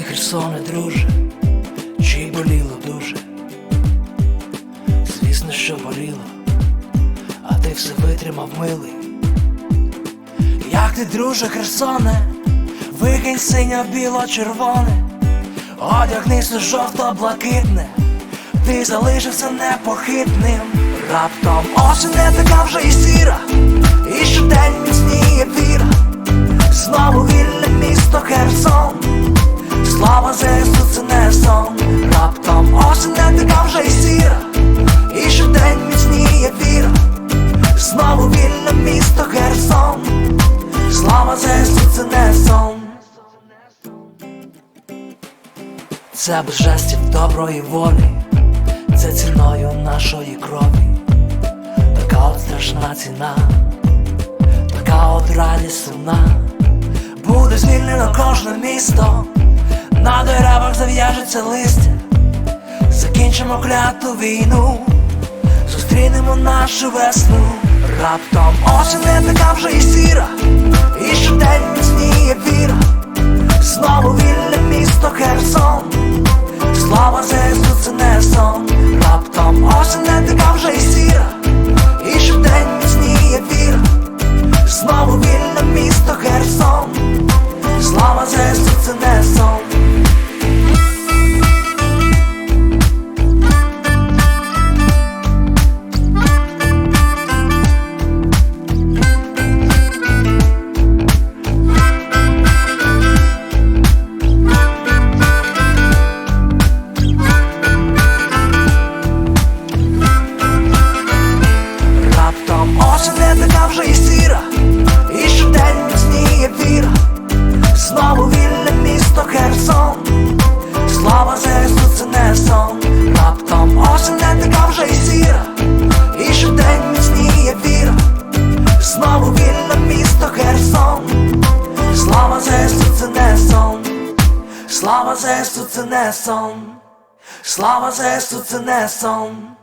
Херсоне, друже, чи боліло дуже? Звісно, що боліло, а ти все витримав милий. Як ти, друже, Херсоне, викинь синьо біло червоне, одягнися жовто-блакитне, ти залишився непохитним. Раптом осінь не така вже і сіра, і щодень міцніє віра. Слава ЗСУ це не сон. Це без жестів доброї волі, це ціною нашої крові. Така от страшна ціна, така от радість сумна. Буде звільнено кожне місто, на деревах зав'яжеться листя, закінчимо кляту війну, зустрінемо нашу весну. Раптом осінь не така вже місто Херсон, слава ЗСУ це не сон. Слава ЗСУ це не сон. Слава ЗСУ це не сон.